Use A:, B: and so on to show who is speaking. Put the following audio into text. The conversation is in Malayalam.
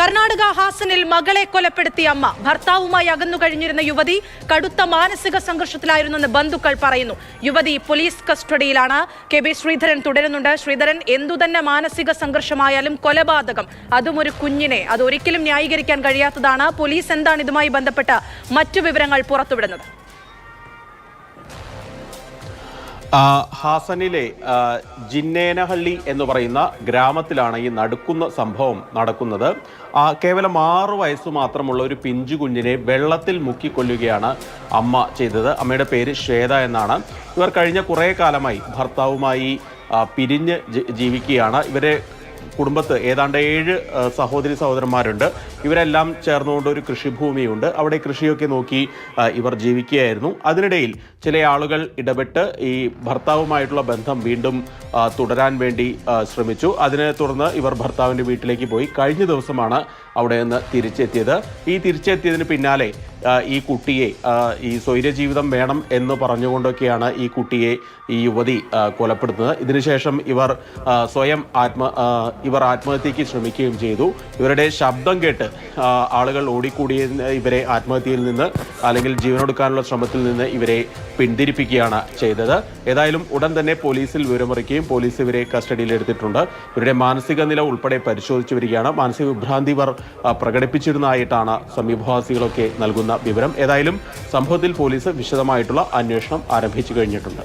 A: കർണാടക ഹാസനിൽ മകളെ കൊലപ്പെടുത്തിയ അമ്മ. ഭർത്താവുമായി അകന്നു കഴിഞ്ഞിരുന്ന യുവതി കടുത്ത മാനസിക സംഘർഷത്തിലായിരുന്നെന്ന് ബന്ധുക്കൾ പറയുന്നു. യുവതി പോലീസ് കസ്റ്റഡിയിലാണ്. കെ ബി ശ്രീധരൻ തുടരുന്നുണ്ട്. ശ്രീധരൻ എന്തുതന്നെ മാനസിക സംഘർഷമായാലും കൊലപാതകം. അതും ഒരു കുഞ്ഞിനെ. അത് ഒരിക്കലും ന്യായീകരിക്കാൻ കഴിയാത്തതാണ്. പോലീസ് എന്താണ് ഇതുമായി ബന്ധപ്പെട്ട മറ്റു വിവരങ്ങൾ പുറത്തുവിടുന്നത്?
B: ഹാസനിലെ ജിന്നേനഹള്ളി എന്ന് പറയുന്ന ഗ്രാമത്തിലാണ് ഈ നടുക്കുന്ന സംഭവം നടക്കുന്നത്. കേവലം ആറു വയസ്സ് മാത്രമുള്ള ഒരു പിഞ്ചു കുഞ്ഞിനെ വെള്ളത്തിൽ മുക്കിക്കൊല്ലുകയാണ് അമ്മ ചെയ്തത്. അമ്മയുടെ പേര് ശ്വേത എന്നാണ്. ഇവർ കഴിഞ്ഞ കുറേ കാലമായി ഭർത്താവുമായി പിരിഞ്ഞ് ജീവിക്കുകയാണ്. ഇവരെ കുടുംബത്ത് ഏതാണ്ട് ഏഴ് സഹോദരി സഹോദരന്മാരുണ്ട്. ഇവരെല്ലാം ചേർന്നുകൊണ്ട് ഒരു കൃഷിഭൂമിയുണ്ട്. അവിടെ കൃഷിയൊക്കെ നോക്കി ഇവർ ജീവിക്കുകയായിരുന്നു. അതിനിടയിൽ ചില ആളുകൾ ഇടപെട്ട് ഈ ഭർത്താവുമായിട്ടുള്ള ബന്ധം വീണ്ടും തുടരാൻ വേണ്ടി ശ്രമിച്ചു. അതിനെ തുടർന്ന് ഇവർ ഭർത്താവിന്റെ വീട്ടിലേക്ക് പോയി. കഴിഞ്ഞ ദിവസമാണ് അവിടെ നിന്ന് തിരിച്ചെത്തിയത്. ഈ തിരിച്ചെത്തിയതിന് പിന്നാലെ ഈ കുട്ടിയെ ഈ സ്വൈര്യജീവിതം വേണം എന്ന് പറഞ്ഞുകൊണ്ടൊക്കെയാണ് ഈ കുട്ടിയെ ഈ യുവതി കൊലപ്പെടുത്തുന്നത്. ഇതിനുശേഷം ഇവർ സ്വയം ആത്മ ഇവർ ആത്മഹത്യയ്ക്ക് ശ്രമിക്കുകയും ചെയ്തു. ഇവരുടെ ശബ്ദം കേട്ട് ആളുകൾ ഓടിക്കൂടിയ ഇവരെ ആത്മഹത്യയിൽ നിന്ന് അല്ലെങ്കിൽ ജീവനൊടുക്കാനുള്ള ശ്രമത്തിൽ നിന്ന് ഇവരെ പിന്തിരിപ്പിക്കുകയാണ് ചെയ്തത്. ഏതായാലും ഉടൻ തന്നെ പോലീസിൽ വിവരമറിക്കുകയും പോലീസ് ഇവരെ കസ്റ്റഡിയിലെടുത്തിട്ടുണ്ട് ഇവരുടെ മാനസിക നില ഉൾപ്പെടെ പരിശോധിച്ചു വരികയാണ്. മാനസിക വിഭ്രാന്തി ഇവർ പ്രകടിപ്പിച്ചിരുന്നതായിട്ടാണ് സമീപവാസികളൊക്കെ നൽകുന്ന വിവരം. ഏതായാലും സംഭവത്തിൽ പോലീസ് വിശദമായിട്ടുള്ള അന്വേഷണം ആരംഭിച്ചു കഴിഞ്ഞിട്ടുണ്ട്.